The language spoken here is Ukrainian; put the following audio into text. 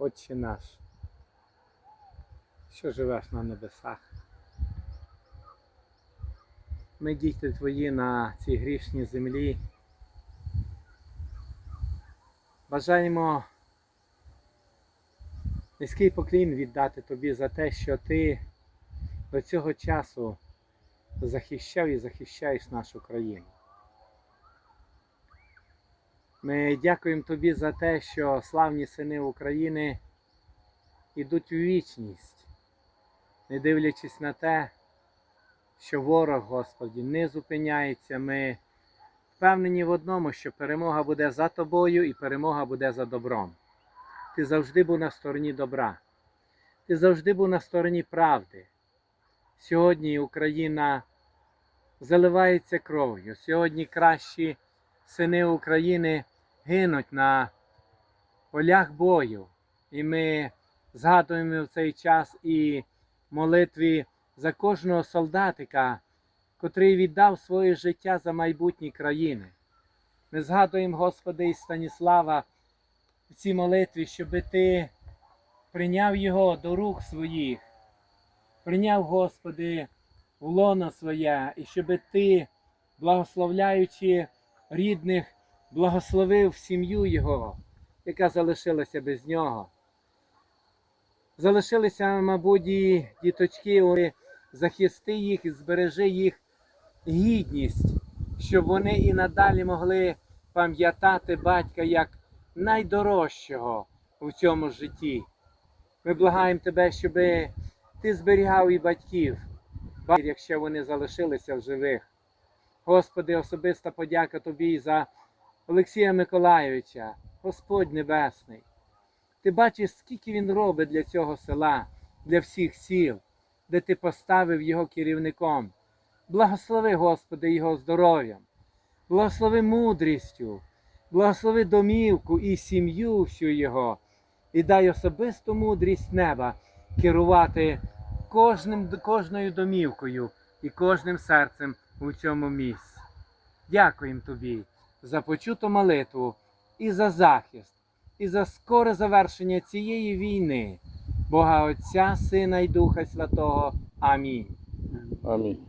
Отче наш, що живеш на небесах. Ми діти твої на цій грішній землі. Бажаємо низький поклін віддати тобі за те, що ти до цього часу захищав і захищаєш нашу країну. Ми дякуємо тобі за те, що славні сини України йдуть у вічність, не дивлячись на те, що ворог, Господі, не зупиняється. Ми впевнені в одному, що перемога буде за тобою і перемога буде за добром. Ти завжди був на стороні добра. Ти завжди був на стороні правди. Сьогодні Україна заливається кров'ю. Сьогодні кращі сини України гинуть на полях бою. І ми згадуємо в цей час і молитві за кожного солдатика, котрий віддав своє життя за майбутні країни. Ми згадуємо, Господи, і Станіслава в цій молитві, щоб ти прийняв його до рук своїх, прийняв, Господи, в лоно своє, і щоб ти, благословляючи рідних, благословив сім'ю Його, яка залишилася без нього. Залишилися, мабуть, і діточки, Ой, захисти їх і збережи їх гідність, щоб вони і надалі могли пам'ятати батька як найдорожчого у цьому житті. Ми благаємо тебе, щоб ти зберігав і батьків, якщо вони залишилися в живих. Господи, особиста подяка Тобі за Олексія Миколайовича, Господь Небесний. Ти бачиш, скільки він робить для цього села, для всіх сіл, де ти поставив його керівником. Благослови, Господи, його здоров'ям, благослови мудрістю, благослови домівку і сім'ю всю його, і дай особисту мудрість неба керувати кожним, кожною домівкою і кожним серцем у цьому місці. Дякуємо тобі за почуту молитву і за захист, і за скоре завершення цієї війни. Бога Отця, Сина і Духа Святого. Амінь. Амінь.